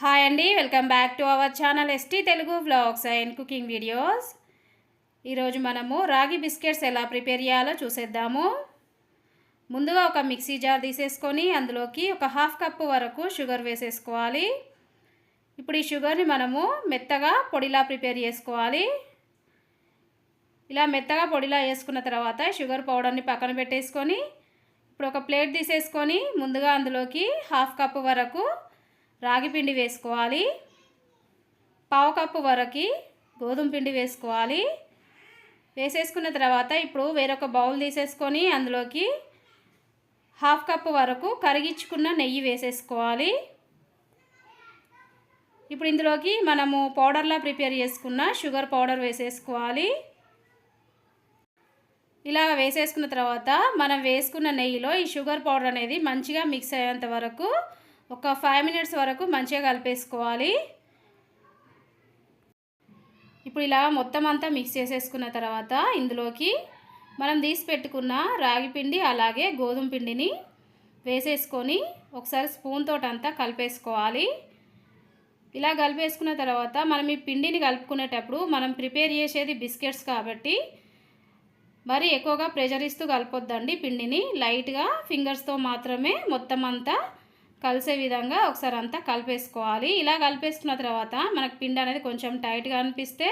Hi అండి welcome back to our channel ST Telugu vlogs and cooking videos. ఈరోజు మనము రాగి బిస్కెట్స్ ఎలా ప్రిపేర్ చేయాలో చూసేద్దాము. ముందుగా ఒక మిక్సీ జార్ తీసేసుకొని అందులోకి ఒక హాఫ్ కప్పు వరకు షుగర్ వేసేసుకోవాలి. ఇప్పుడు ఈ షుగర్ని మనము మెత్తగా పొడిలా ప్రిపేర్ చేసుకోవాలి. ఇలా మెత్తగా పొడిలా వేసుకున్న తర్వాత షుగర్ పౌడర్ని పక్కన పెట్టేసుకొని ఇప్పుడు ఒక ప్లేట్ తీసేసుకొని ముందుగా అందులోకి హాఫ్ కప్పు వరకు రాగి పిండి వేసుకోవాలి. పావు కప్పు వరకు గోధుమ పిండి వేసుకోవాలి. వేసేసుకున్న తర్వాత ఇప్పుడు వేరొక బౌల్ తీసేసుకొని అందులోకి హాఫ్ కప్పు వరకు కరిగించుకున్న నెయ్యి వేసేసుకోవాలి. ఇప్పుడు ఇందులోకి మనము పౌడర్లా ప్రిపేర్ చేసుకున్న షుగర్ పౌడర్ వేసేసుకోవాలి. ఇలా వేసేసుకున్న తర్వాత మనం వేసుకున్న నెయ్యిలో ఈ షుగర్ పౌడర్ అనేది మంచిగా మిక్స్ అయ్యేంత వరకు ఒక ఫైవ్ మినిట్స్ వరకు మంచిగా కలిపేసుకోవాలి. ఇప్పుడు ఇలా మొత్తం అంతా మిక్స్ చేసేసుకున్న తర్వాత ఇందులోకి మనం తీసి పెట్టుకున్న రాగి పిండి అలాగే గోధుమ పిండిని వేసేసుకొని ఒకసారి స్పూన్ తోటంతా కలిపేసుకోవాలి. ఇలా కలిపేసుకున్న తర్వాత మనం ఈ పిండిని కలుపుకునేటప్పుడు మనం ప్రిపేర్ చేసేది బిస్కెట్స్ కాబట్టి మరి ఎక్కువగా ప్రెషర్ ఇస్తూ కలపొద్దండి పిండిని. లైట్గా ఫింగర్స్తో మాత్రమే మొత్తం అంతా కలిసే విధంగా ఒకసారి అంతా కలిపేసుకోవాలి. ఇలా కలిపేసుకున్న తర్వాత మనకు పిండి అనేది కొంచెం టైట్గా అనిపిస్తే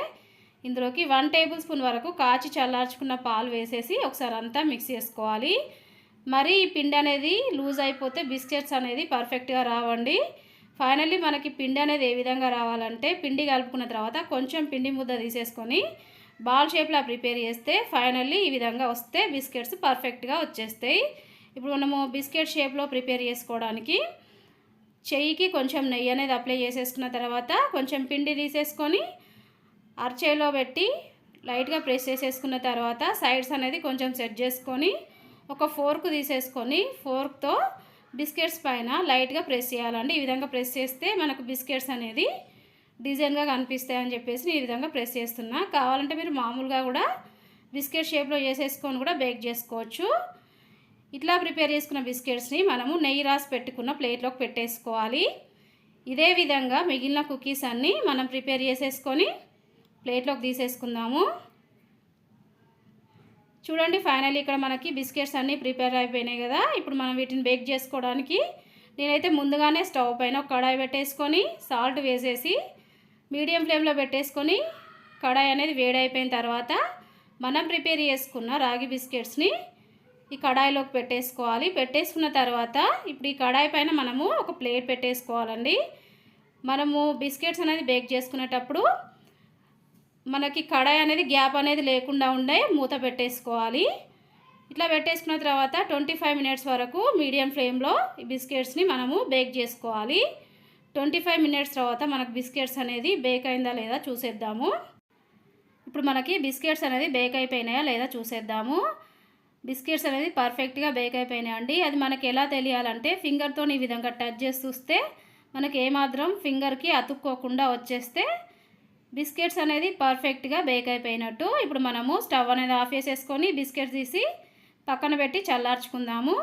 ఇందులోకి వన్ టేబుల్ స్పూన్ వరకు కాచి చల్లార్చుకున్న పాలు వేసేసి ఒకసారి అంతా మిక్స్ చేసుకోవాలి. మరి ఈ పిండి అనేది లూజ్ అయిపోతే బిస్కెట్స్ అనేది పర్ఫెక్ట్గా రావండి. ఫైనల్లీ మనకి పిండి అనేది ఏ విధంగా రావాలంటే పిండి కలుపుకున్న తర్వాత కొంచెం పిండి ముద్ద తీసేసుకొని బాల్ షేప్లో ప్రిపేర్ చేస్తే ఫైనల్లీ ఈ విధంగా వస్తే బిస్కెట్స్ పర్ఫెక్ట్గా వచ్చేస్తాయి. ఇప్పుడు మనము బిస్కెట్ షేప్లో ప్రిపేర్ చేసుకోవడానికి చెయ్యికి కొంచెం నెయ్యి అనేది అప్లై చేసేసుకున్న తర్వాత కొంచెం పిండి తీసేసుకొని అరచేలో పెట్టి లైట్గా ప్రెస్ చేసేసుకున్న తర్వాత సైడ్స్ అనేది కొంచెం సెట్ చేసుకొని ఒక ఫోర్క్ తీసేసుకొని ఫోర్క్తో బిస్కెట్స్ పైన లైట్గా ప్రెస్ చేయాలండి. ఈ విధంగా ప్రెస్ చేస్తే మనకు బిస్కెట్స్ అనేది డిజైన్గా కనిపిస్తాయి అని చెప్పేసి ఈ విధంగా ప్రెస్ చేస్తున్నా. కావాలంటే మీరు మామూలుగా కూడా బిస్కెట్ షేప్లో చేసేసుకొని కూడా బేక్ చేసుకోవచ్చు. ఇట్లా ప్రిపేర్ చేసుకున్న బిస్కెట్స్ని మనము నెయ్యి రాసి పెట్టుకున్న ప్లేట్లోకి పెట్టేసుకోవాలి. ఇదే విధంగా మిగిలిన కుకీస్ అన్నీ మనం ప్రిపేర్ చేసేసుకొని ప్లేట్లోకి తీసేసుకుందాము. చూడండి ఫైనల్ ఇక్కడ మనకి బిస్కెట్స్ అన్నీ ప్రిపేర్ అయిపోయినాయి కదా. ఇప్పుడు మనం వీటిని బేక్ చేసుకోవడానికి నేనైతే ముందుగానే స్టవ్ పైన ఒక కడాయి పెట్టేసుకొని సాల్ట్ వేసేసి మీడియం ఫ్లేమ్లో పెట్టేసుకొని కడాయి అనేది వేడైపోయిన తర్వాత మనం ప్రిపేర్ చేసుకున్న రాగి బిస్కెట్స్ని ఈ కడాయిలోకి పెట్టేసుకోవాలి. పెట్టేసుకున్న తర్వాత ఇప్పుడు ఈ కడాయి పైన మనము ఒక ప్లేట్ పెట్టేసుకోవాలండి. మనము బిస్కెట్స్ అనేది బేక్ చేసుకునేటప్పుడు మనకి కడాయి అనేది గ్యాప్ అనేది లేకుండా ఉండే మూత పెట్టేసుకోవాలి. ఇట్లా పెట్టేసుకున్న తర్వాత ట్వంటీ ఫైవ్ మినిట్స్ వరకు మీడియం ఫ్లేమ్లో ఈ బిస్కెట్స్ని మనము బేక్ చేసుకోవాలి. ట్వంటీ ఫైవ్ మినిట్స్ తర్వాత మనకు బిస్కెట్స్ అనేది బేక్ అయిందా లేదా చూసేద్దాము. ఇప్పుడు మనకి బిస్కెట్స్ అనేది బేక్ అయిపోయినాయా లేదా చూసేద్దాము. బిస్కెట్స్ అనేది పర్ఫెక్ట్గా బేక్ అయిపోయినాయండి. అది మనకి ఎలా తెలియాలంటే ఫింగర్తో ఈ విధంగా టచ్ చేసి చూస్తే మనకి ఏమాత్రం ఫింగర్కి అతుక్కోకుండా వచ్చేస్తే బిస్కెట్స్ అనేది పర్ఫెక్ట్గా బేక్ అయిపోయినట్టు. ఇప్పుడు మనము స్టవ్ అనేది ఆఫ్ చేసేసుకొని బిస్కెట్స్ తీసి పక్కన పెట్టి చల్లార్చుకుందాము.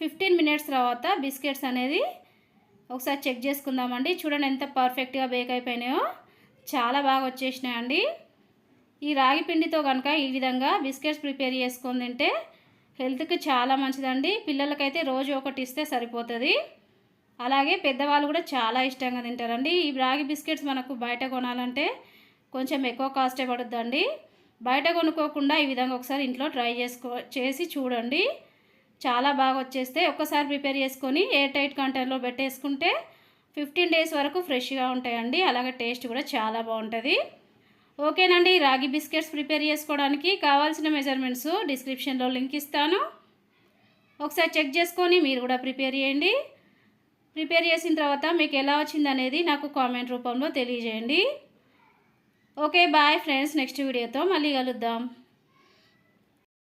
ఫిఫ్టీన్ మినిట్స్ తర్వాత బిస్కెట్స్ అనేది ఒకసారి చెక్ చేసుకుందామండి. చూడండి ఎంత పర్ఫెక్ట్గా బేక్ అయిపోయినాయో. చాలా బాగా వచ్చేసినాయండి. ఈ రాగి పిండితో కనుక ఈ విధంగా బిస్కెట్స్ ప్రిపేర్ చేసుకొని తింటే హెల్త్కి చాలా మంచిదండి. పిల్లలకైతే రోజు ఒకటి ఇస్తే సరిపోతుంది. అలాగే పెద్దవాళ్ళు కూడా చాలా ఇష్టంగా తింటారండి. ఈ రాగి బిస్కెట్స్ మనకు బయట కొనాలంటే కొంచెం ఎక్కువ కాస్టే పడుద్దండి. బయట కొనుక్కోకుండా ఈ విధంగా ఒకసారి ఇంట్లో ట్రై చేసుకో చేసి చూడండి. చాలా బాగా వచ్చేస్తే ఒక్కసారి ప్రిపేర్ చేసుకొని ఎయిర్ టైట్ కంటైనర్లో పెట్టేసుకుంటే ఫిఫ్టీన్ డేస్ వరకు ఫ్రెష్గా ఉంటాయండి. అలాగే టేస్ట్ కూడా చాలా బాగుంటుంది. ఓకేనండి రాగి బిస్కెట్స్ ప్రిపేర్ చేసుకోవడానికి కావాల్సిన మెజర్మెంట్స్ డిస్క్రిప్షన్లో లింక్ ఇస్తాను. ఒకసారి చెక్ చేసుకొని మీరు కూడా ప్రిపేర్ చేయండి. ప్రిపేర్ చేసిన తర్వాత మీకు ఎలా వచ్చింది అనేది నాకు కామెంట్ రూపంలో తెలియజేయండి. ఓకే బాయ్ ఫ్రెండ్స్ నెక్స్ట్ వీడియోతో మళ్ళీ కలుద్దాం.